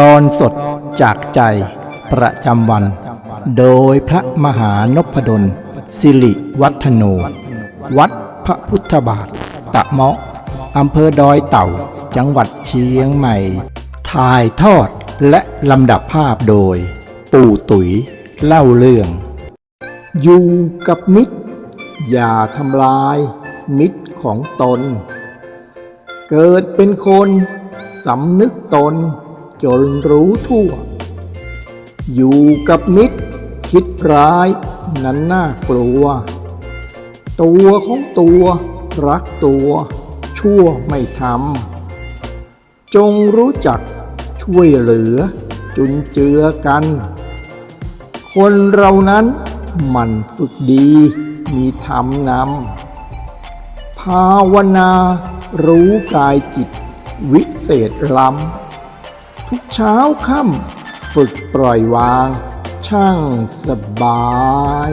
ตอนสดจากใจประจำวัน โดยพระมหานพดล สิริวัฒโน วัดพระพุทธบาท ตะเมาะอำเภอดอยเต่า จังหวัดเชียงใหม่ ถ่ายทอดและลำดับภาพโดย ปู่ตุ๋ยเล่าเรื่อง อยู่กับมิตร อย่าทำลายมิตรของตน เกิดเป็นคนสำนึกตน จนรู้ทั่ว อยู่กับมิตร คิดร้ายนั้นน่ากลัว ตัวของตัวรักตัว ชั่วไม่ทำจงรู้จักช่วยเหลือ จุนเจือกัน คนเรานั้นหมันฝึกดีมีธรรมนำภาวนารู้กายจิตวิเศษล้ำ ทุกเช้าค่ำฝึกปล่อยวาง ช่างสบาย